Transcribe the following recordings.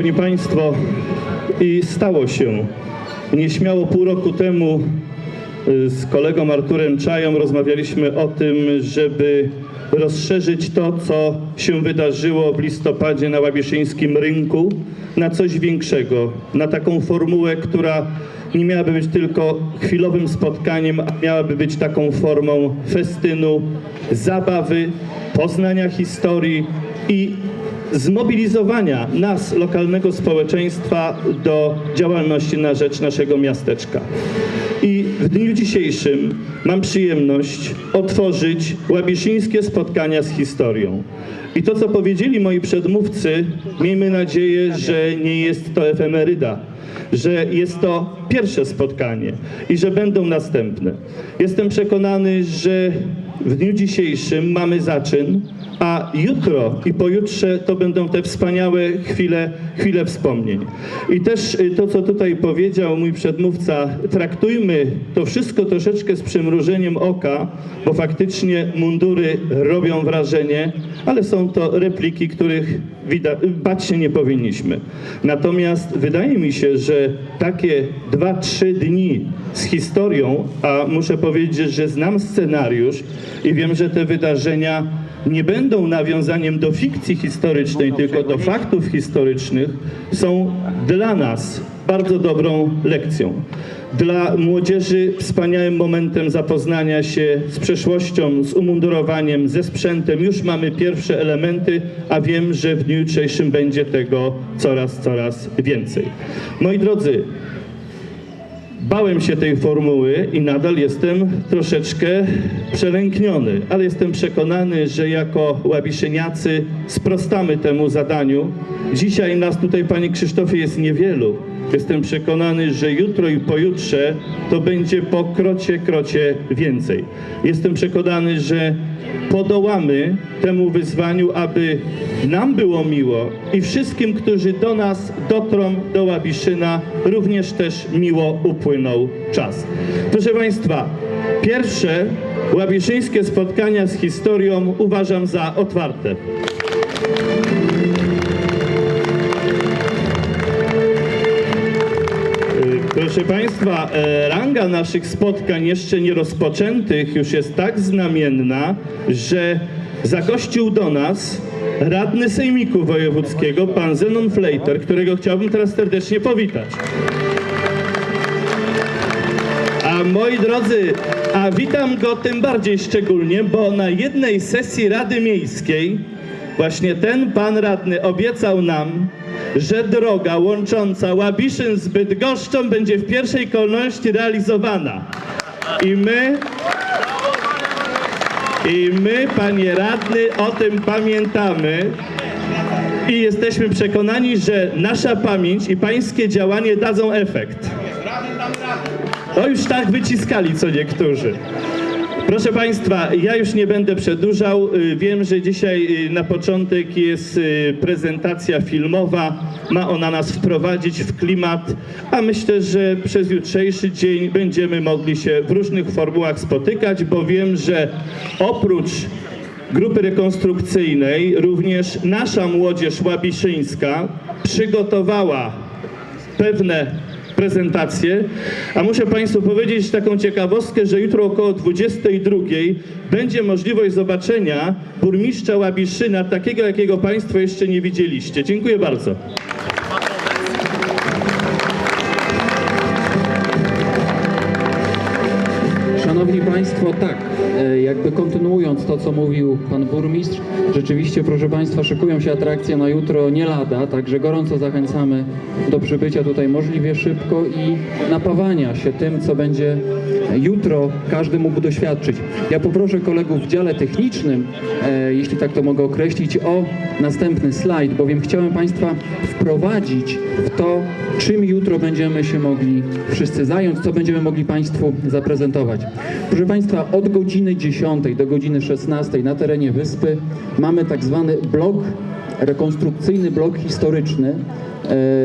Szanowni Państwo, i stało się. Nieśmiało pół roku temu y, z kolegą Arturem Czają rozmawialiśmy o tym, żeby rozszerzyć to, co się wydarzyło w listopadzie na Łabieszyńskim rynku, na coś większego, na taką formułę, która nie miałaby być tylko chwilowym spotkaniem, a miałaby być taką formą festynu, zabawy, poznania historii i zmobilizowania nas, lokalnego społeczeństwa, do działalności na rzecz naszego miasteczka. I w dniu dzisiejszym mam przyjemność otworzyć łabieszyńskie spotkania z historią. I to, co powiedzieli moi przedmówcy, miejmy nadzieję, że nie jest to efemeryda, że jest to pierwsze spotkanie i że będą następne. Jestem przekonany, że w dniu dzisiejszym mamy zaczyn, a jutro i pojutrze to będą te wspaniałe chwile, chwile wspomnień. I też y, to, co tutaj powiedział mój przedmówca, traktujmy to wszystko troszeczkę z przymrużeniem oka, bo faktycznie mundury robią wrażenie, ale są to repliki, których bać się nie powinniśmy. Natomiast wydaje mi się, że takie dwa, trzy dni z historią, a muszę powiedzieć, że znam scenariusz i wiem, że te wydarzenia nie będą nawiązaniem do fikcji historycznej, tylko do faktów historycznych, są dla nas bardzo dobrą lekcją. Dla młodzieży wspaniałym momentem zapoznania się z przeszłością, z umundurowaniem, ze sprzętem. Już mamy pierwsze elementy, a wiem, że w dniu jutrzejszym będzie tego coraz, coraz więcej. Moi drodzy, Bałem się tej formuły i nadal jestem troszeczkę przelękniony, ale jestem przekonany, że jako łabiszyniacy sprostamy temu zadaniu. Dzisiaj nas tutaj, panie Krzysztofie, jest niewielu. Jestem przekonany, że jutro i pojutrze to będzie po krocie, krocie więcej. Jestem przekonany, że podołamy temu wyzwaniu, aby nam było miło i wszystkim, którzy do nas dotrą do Łabiszyna, również też miło upłynął czas. Proszę Państwa, pierwsze łabiszyńskie spotkania z historią uważam za otwarte. Proszę Państwa, e, ranga naszych spotkań jeszcze nie rozpoczętych już jest tak znamienna, że zagościł do nas radny Sejmiku Wojewódzkiego, pan Zenon Flejter, którego chciałbym teraz serdecznie powitać. A moi drodzy, a witam go tym bardziej szczególnie, bo na jednej sesji Rady Miejskiej właśnie ten pan radny obiecał nam, że droga łącząca Łabiszyn z Bydgoszczą będzie w pierwszej kolejności realizowana. I my, i my, panie radny, o tym pamiętamy i jesteśmy przekonani, że nasza pamięć i pańskie działanie dadzą efekt. To już tak wyciskali co niektórzy. Proszę Państwa, ja już nie będę przedłużał. Y, Wiem, że dzisiaj y, na początek jest y, prezentacja filmowa. Ma ona nas wprowadzić w klimat, a myślę, że przez jutrzejszy dzień będziemy mogli się w różnych formułach spotykać, bo wiem, że oprócz grupy rekonstrukcyjnej również nasza młodzież łabiszyńska przygotowała pewne prezentacje. A muszę Państwu powiedzieć taką ciekawostkę, że jutro około 22 będzie możliwość zobaczenia burmistrza Łabiszyna, takiego jakiego Państwo jeszcze nie widzieliście. Dziękuję bardzo. Szanowni Państwo, tak, co mówił pan burmistrz. Rzeczywiście, proszę Państwa, szykują się atrakcje na jutro nie lada, także gorąco zachęcamy do przybycia tutaj możliwie szybko i napawania się tym, co będzie jutro każdy mógł doświadczyć. Ja poproszę kolegów w dziale technicznym, e, jeśli tak to mogę określić, o następny slajd, bowiem chciałem Państwa wprowadzić w to, czym jutro będziemy się mogli wszyscy zająć, co będziemy mogli Państwu zaprezentować. Proszę Państwa, od godziny 10 do godziny 16 na terenie wyspy mamy tak zwany blok, rekonstrukcyjny blok historyczny, e,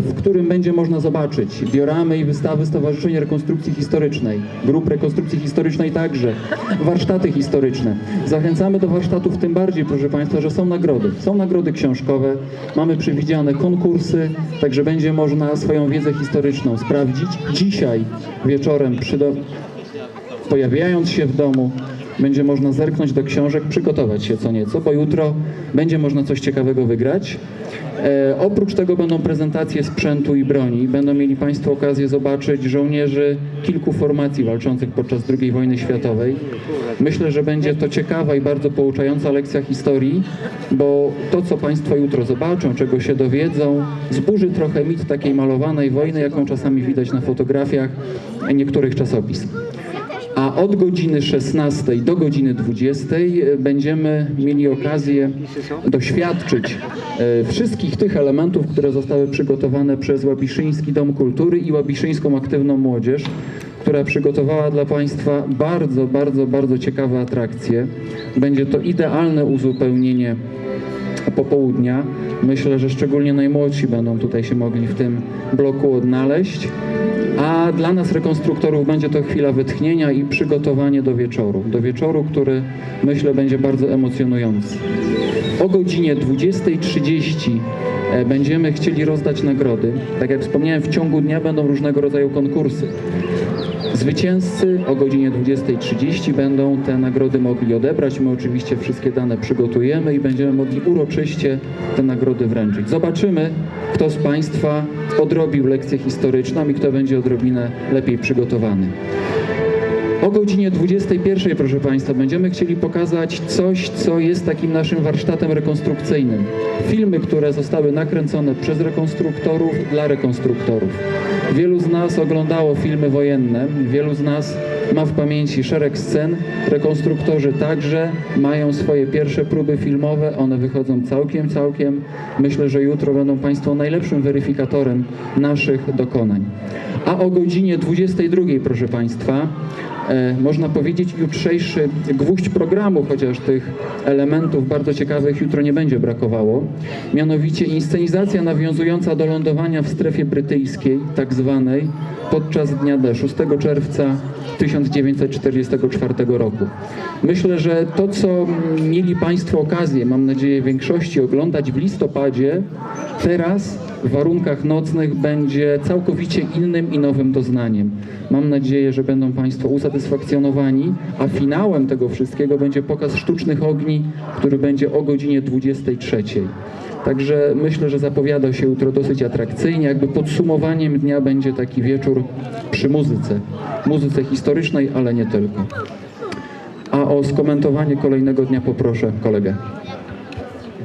w którym będzie można zobaczyć dioramy i wystawy Stowarzyszenia Rekonstrukcji Historycznej, grup rekonstrukcji historycznej także, warsztaty historyczne. Zachęcamy do warsztatów tym bardziej, proszę Państwa, że są nagrody. Są nagrody książkowe, mamy przewidziane konkursy, także będzie można swoją wiedzę historyczną sprawdzić dzisiaj wieczorem przy do... pojawiając się w domu będzie można zerknąć do książek, przygotować się co nieco, bo jutro będzie można coś ciekawego wygrać. E, oprócz tego będą prezentacje sprzętu i broni. Będą mieli Państwo okazję zobaczyć żołnierzy kilku formacji walczących podczas II wojny światowej. Myślę, że będzie to ciekawa i bardzo pouczająca lekcja historii, bo to, co Państwo jutro zobaczą, czego się dowiedzą, zburzy trochę mit takiej malowanej wojny, jaką czasami widać na fotografiach niektórych czasopism a od godziny 16 do godziny 20 będziemy mieli okazję doświadczyć e, wszystkich tych elementów, które zostały przygotowane przez Łabiszyński Dom Kultury i Łabiszyńską Aktywną Młodzież, która przygotowała dla Państwa bardzo, bardzo, bardzo ciekawe atrakcje. Będzie to idealne uzupełnienie popołudnia. Myślę, że szczególnie najmłodsi będą tutaj się mogli w tym bloku odnaleźć. A dla nas rekonstruktorów będzie to chwila wytchnienia i przygotowanie do wieczoru. Do wieczoru, który myślę będzie bardzo emocjonujący. O godzinie 20.30 e, będziemy chcieli rozdać nagrody. Tak jak wspomniałem, w ciągu dnia będą różnego rodzaju konkursy. Zwycięzcy o godzinie 20.30 będą te nagrody mogli odebrać. My oczywiście wszystkie dane przygotujemy i będziemy mogli uroczyście te nagrody wręczyć. Zobaczymy, kto z Państwa odrobił lekcję historyczną i kto będzie odrobinę lepiej przygotowany. O godzinie 21, proszę Państwa, będziemy chcieli pokazać coś, co jest takim naszym warsztatem rekonstrukcyjnym. Filmy, które zostały nakręcone przez rekonstruktorów dla rekonstruktorów. Wielu z nas oglądało filmy wojenne, wielu z nas ma w pamięci szereg scen. Rekonstruktorzy także mają swoje pierwsze próby filmowe, one wychodzą całkiem, całkiem. Myślę, że jutro będą Państwo najlepszym weryfikatorem naszych dokonań. A o godzinie 22, proszę Państwa, można powiedzieć jutrzejszy gwóźdź programu, chociaż tych elementów bardzo ciekawych jutro nie będzie brakowało. Mianowicie inscenizacja nawiązująca do lądowania w strefie brytyjskiej, tak zwanej, podczas dnia D, 6 czerwca 1944 roku. Myślę, że to, co mieli Państwo okazję, mam nadzieję, większości oglądać w listopadzie, teraz w warunkach nocnych będzie całkowicie innym i nowym doznaniem. Mam nadzieję, że będą Państwo usatysfakcjonowani, a finałem tego wszystkiego będzie pokaz sztucznych ogni, który będzie o godzinie 23. Także myślę, że zapowiada się jutro dosyć atrakcyjnie. Jakby podsumowaniem dnia będzie taki wieczór przy muzyce. Muzyce historycznej, ale nie tylko. A o skomentowanie kolejnego dnia poproszę kolegę.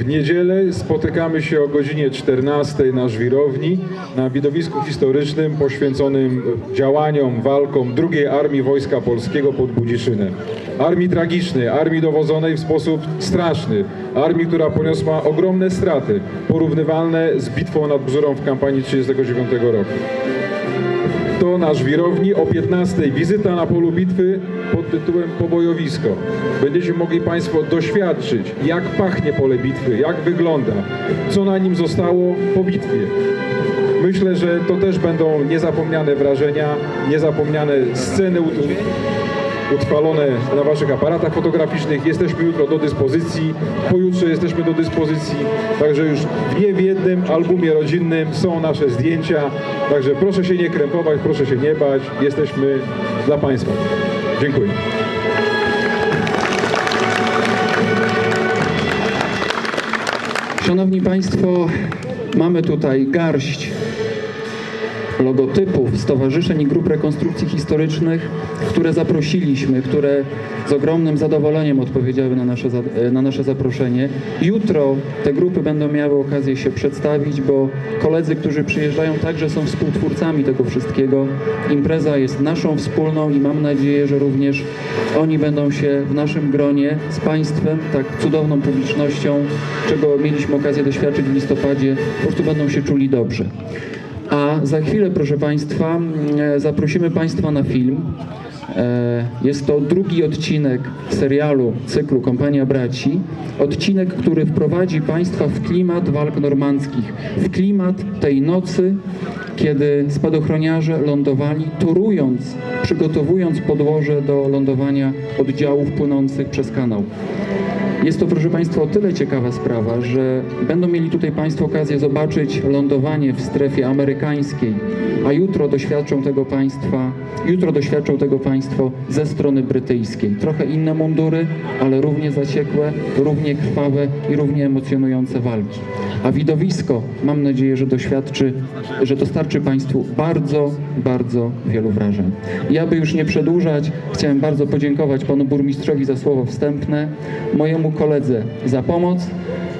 W niedzielę. Spotykamy się o godzinie 14 na żwirowni na widowisku historycznym poświęconym działaniom, walkom II Armii Wojska Polskiego pod Budziszynem. Armii tragicznej, armii dowodzonej w sposób straszny, armii, która poniosła ogromne straty, porównywalne z bitwą nad Bzurą w kampanii 1939 roku to na żwirowni o 15. Wizyta na polu bitwy pod tytułem Pobojowisko. Będziecie mogli Państwo doświadczyć, jak pachnie pole bitwy, jak wygląda, co na nim zostało po bitwie. Myślę, że to też będą niezapomniane wrażenia, niezapomniane sceny ut- utrwalone na Waszych aparatach fotograficznych. Jesteśmy jutro do dyspozycji, pojutrze jesteśmy do dyspozycji, także już nie w jednym albumie rodzinnym są nasze zdjęcia, także proszę się nie krępować, proszę się nie bać, jesteśmy dla Państwa. Dziękuję. Szanowni Państwo, mamy tutaj garść logotypów stowarzyszeń i grup rekonstrukcji historycznych, które zaprosiliśmy, które z ogromnym zadowoleniem odpowiedziały na nasze, za- na nasze zaproszenie. Jutro te grupy będą miały okazję się przedstawić, bo koledzy, którzy przyjeżdżają, także są współtwórcami tego wszystkiego. Impreza jest naszą wspólną i mam nadzieję, że również oni będą się w naszym gronie z Państwem, tak cudowną publicznością, czego mieliśmy okazję doświadczyć w listopadzie, po prostu będą się czuli dobrze. A za chwilę, proszę Państwa, mm, e, zaprosimy Państwa na film. E, Jest to drugi odcinek serialu cyklu Kompania Braci. Odcinek, który wprowadzi Państwa w klimat walk normandzkich, w klimat tej nocy, kiedy spadochroniarze lądowali, torując, przygotowując podłoże do lądowania oddziałów płynących przez kanał. Jest to, proszę Państwa, o tyle ciekawa sprawa, że będą mieli tutaj Państwo okazję zobaczyć lądowanie w strefie amerykańskiej, a jutro doświadczą tego państwa, jutro doświadczą tego Państwo ze strony brytyjskiej. Trochę inne mundury, ale równie zaciekłe, równie krwawe i równie emocjonujące walki. A widowisko, mam nadzieję, że doświadczy, że dostarczy Państwu bardzo, bardzo wielu wrażeń. I aby już nie przedłużać, chciałem bardzo podziękować Panu Burmistrzowi za słowo wstępne, mojemu koledze za pomoc,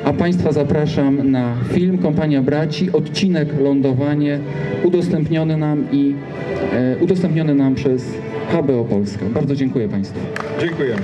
a Państwa zapraszam na film Kompania Braci, odcinek Lądowanie, udostępniony nam i e, udostępniony nam przez HBO Polska. Bardzo dziękuję Państwu. Dziękujemy.